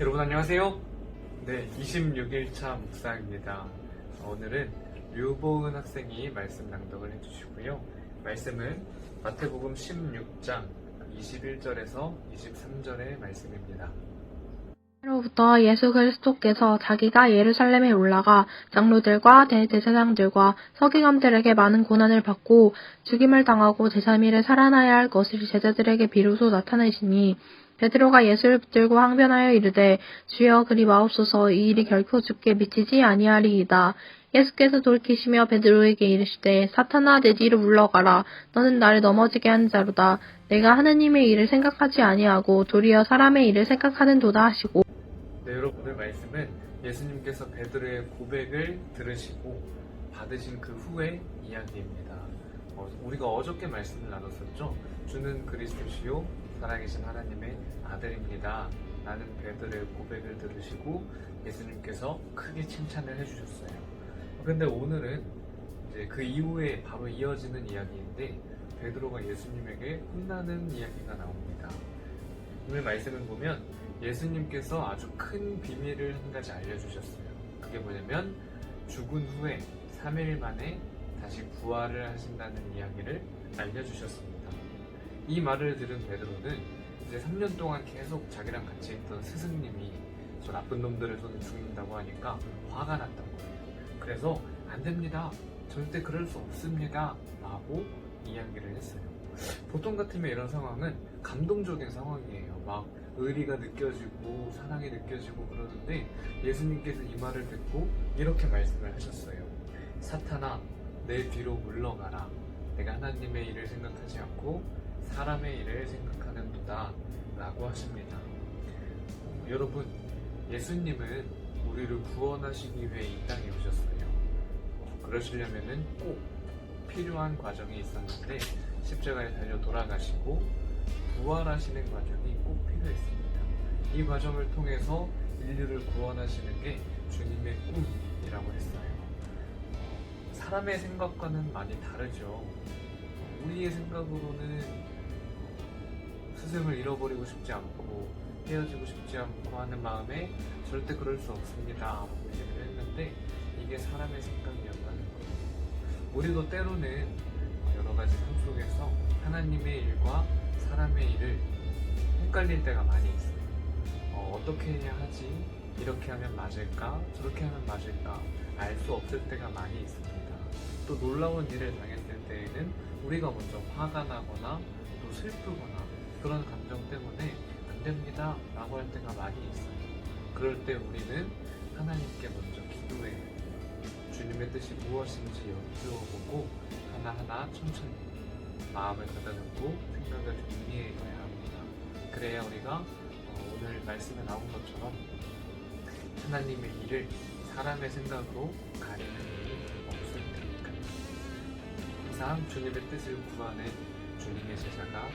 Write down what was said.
여러분 안녕하세요. 네, 26일차 묵상입니다. 오늘은 류보은 학생이 말씀 낭독을 해주시고요. 말씀은 마태복음 16장 21절에서 23절의 말씀입니다. 로부터 예수 그리스도께서 자기가 예루살렘에 올라가 장로들과 대제사장들과 서기관들에게 많은 고난을 받고 죽임을 당하고 제3일에 살아나야 할 것을 제자들에게 비로소 나타내시니 베드로가 예수를 붙들고 항변하여 이르되 주여 그리 마옵소서. 이 일이 결코 죽게 미치지 아니하리이다. 예수께서 돌이키시며 베드로에게 이르시되 사탄아 내 뒤로 물러가라. 너는 나를 넘어지게 하는 자로다. 내가 하느님의 일을 생각하지 아니하고 도리어 사람의 일을 생각하는 도다 하시고 네, 여러분 오늘 말씀은 예수님께서 베드로의 고백을 들으시고 받으신 그 후의 이야기입니다. 어, 우리가 어저께 말씀을 나눴었죠. 주는 그리스도시요 살아계신 하나님의 아들입니다. 라는 베드로의 고백을 들으시고 예수님께서 크게 칭찬을 해주셨어요. 근데 오늘은 이제 그 이후에 바로 이어지는 이야기인데 베드로가 예수님에게 혼나는 이야기가 나옵니다. 오늘 말씀을 보면 예수님께서 아주 큰 비밀을 한 가지 알려주셨어요. 그게 뭐냐면 죽은 후에 3일 만에 다시 부활을 하신다는 이야기를 알려주셨습니다. 이 말을 들은 베드로는 이제 3년 동안 계속 자기랑 같이 있던 스승님이 저 나쁜 놈들의 손에 죽는다고 하니까 화가 났던 거예요. 그래서 안 됩니다. 절대 그럴 수 없습니다. 라고 이야기를 했어요. 보통 같으면 이런 상황은 감동적인 상황이에요. 막 의리가 느껴지고 사랑이 느껴지고 그러는데 예수님께서 이 말을 듣고 이렇게 말씀을 하셨어요. 사탄아, 내 뒤로 물러가라. 내가 하나님의 일을 생각하지 않고 사람의 일을 생각하는도다. 라고 하십니다. 어, 여러분, 예수님은 우리를 구원하시기 위해 이 땅에 오셨어요. 어, 그러시려면은 꼭 필요한 과정이 있었는데 십자가에 달려 돌아가시고 부활하시는 과정이 꼭 필요했습니다. 이 과정을 통해서 인류를 구원하시는 게 주님의 꿈이라고 했어요. 어, 사람의 생각과는 많이 다르죠. 어, 우리의 생각으로는 어, 스승을 잃어버리고 싶지 않고 헤어지고 싶지 않고 하는 마음에 절대 그럴 수 없습니다. 라고 얘기를 했는데 이게 사람의 생각이었다는. 우리도 때로는 여러 가지 삶 속에서 하나님의 일과 사람의 일을 헷갈릴 때가 많이 있어요. 어, 떻게 해야 하지? 이렇게 하면 맞을까? 저렇게 하면 맞을까? 알 수 없을 때가 많이 있습니다. 또 놀라운 일을 당했을 때에는 우리가 먼저 화가 나거나 또 슬프거나 그런 감정 때문에 안 됩니다. 라고 할 때가 많이 있어요. 그럴 때 우리는 하나님께 먼저 기도해야 해요. 주님의 뜻이 무엇인지 여쭈어보고 하나하나 천천히 마음을 가다듬고 생각을 정리해 가야 합니다. 그래야 우리가 어, 오늘 말씀에 나온 것처럼 하나님의 일을 사람의 생각으로 가리는 일이 없을 테니까 항상 주님의 뜻을 구하는 주님의 제자가